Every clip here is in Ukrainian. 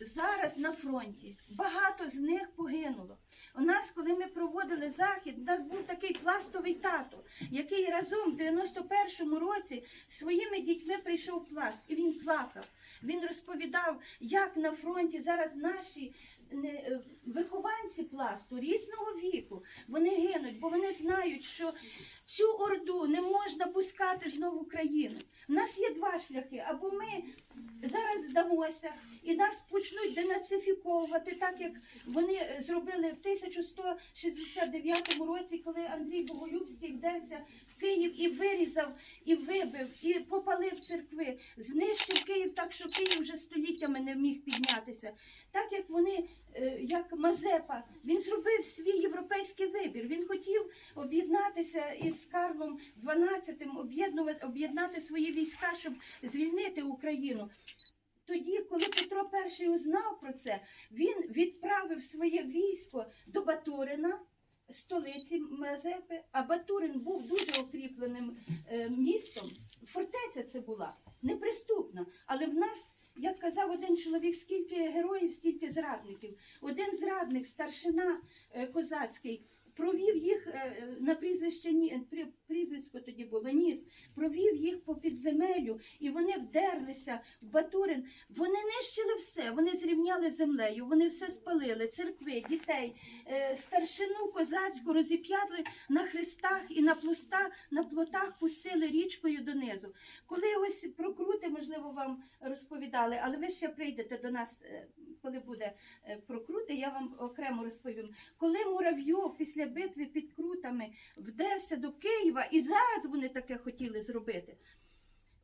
зараз на фронті. Багато з них погинуло. У нас, коли ми проводили захід, у нас був такий пластовий тато, який разом в 91-му році своїми дітьми прийшов пласт, і він плакав. Він розповідав, як на фронті зараз наші не, е, вихованці пласту різного віку вони гинуть, бо вони знають, що цю орду не можна пускати знову в Україну. У нас є два шляхи. Або ми зараз здамося і нас почнуть денацифіковувати, так як вони е, зробили в 1169 році, коли Андрій Боголюбський вдався в Київ і вирізав, і вибив, і попалив церкви, знищив Київ так, що Київ вже століттями не міг піднятися. Так як вони, як Мазепа, він зробив свій європейський вибір. Він хотів об'єднатися із Карлом XII, об'єднати свої війська, щоб звільнити Україну. Тоді, коли Петро І узнав про це, він відправив своє військо до Батурина, столиці Мазепи. А Батурин був дуже укріпленим е, містом. Фортеця це була неприступна. Але в нас, як казав один чоловік, скільки героїв, стільки зрадників. Один зрадник, старшина е, козацький. Провів їх е, на прізвище Ні- прізвисько тоді було Ніс, провів їх по підземелю, і вони вдерлися в Батурин. Вони нищили все, вони зрівняли землею, вони все спалили, церкви, дітей, е, старшину козацьку розіп'ятли на хрестах і на плоста, на плотах пустили річкою донизу. Коли ось про крути, можливо, вам розповідали, але ви ще прийдете до нас, е, коли буде е, про крути, я вам окремо розповім. Коли Муравйов після битви під крутами вдерся до Києва, і зараз вони таке хотіли зробити.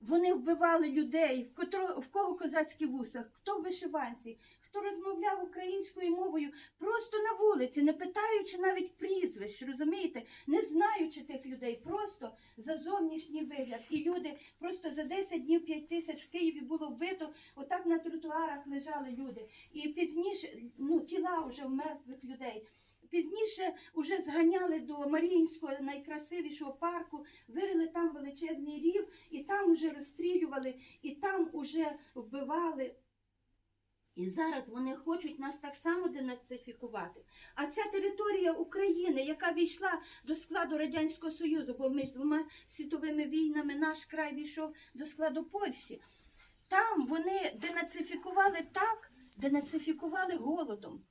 Вони вбивали людей, в, кого козацькі вуса, хто в вишиванці, хто розмовляв українською мовою просто на вулиці, не питаючи навіть прізвищ, розумієте, не знаючи тих людей, просто за зовнішній вигляд. І люди просто за 10 днів тротуарах лежали люди. І пізніше ну, тіла вже мертвих людей. Пізніше вже зганяли до Маріїнського найкрасивішого парку, вирили там величезний рів, і там вже розстрілювали, і там уже вбивали. І зараз вони хочуть нас так само денацифікувати. А ця територія України, яка війшла до складу Радянського Союзу, бо між двома світовими війнами наш край війшов до складу Польщі, вони денацифікували так, денацифікували голодом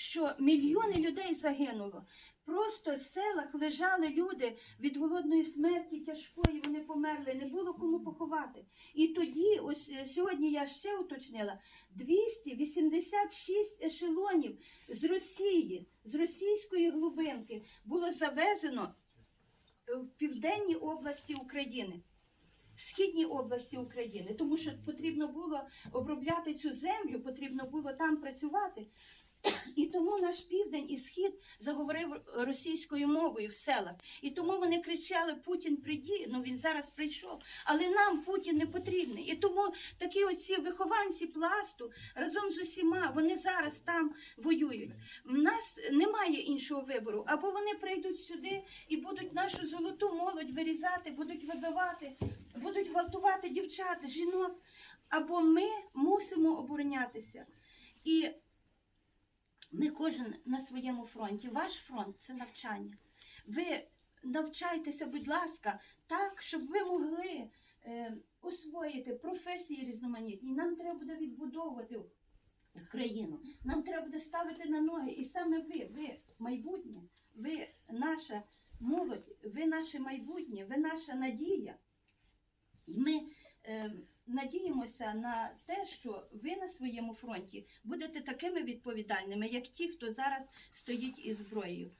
що мільйони людей загинуло. Просто в селах лежали люди від голодної смерті тяжкої, вони померли, не було кому поховати. І тоді, ось е, сьогодні я ще уточнила, 286 ешелонів з Росії, з російської глибинки було завезено в південній області України. В східній області України, тому що потрібно було обробляти цю землю, потрібно було там працювати. І тому наш південь і схід заговорив російською мовою в селах. І тому вони кричали Путін приді. Ну він зараз прийшов. Але нам Путін не потрібний. І тому такі оці вихованці пласту разом з усіма вони зараз там воюють. У нас немає іншого вибору. Або вони прийдуть сюди і будуть нашу золоту молодь вирізати, будуть вибивати, будуть гвалтувати дівчат, жінок. Або ми мусимо оборонятися. І ми кожен на своєму фронті. Ваш фронт це навчання. Ви навчайтеся, будь ласка, так, щоб ви могли е, освоїти професії різноманітні. Нам треба буде відбудовувати Україну. Нам треба буде ставити на ноги. І саме ви, ви майбутнє, ви наша молодь, ви наше майбутнє, ви наша надія. Ми е, надіємося на те, що ви на своєму фронті будете такими відповідальними, як ті, хто зараз стоїть із зброєю.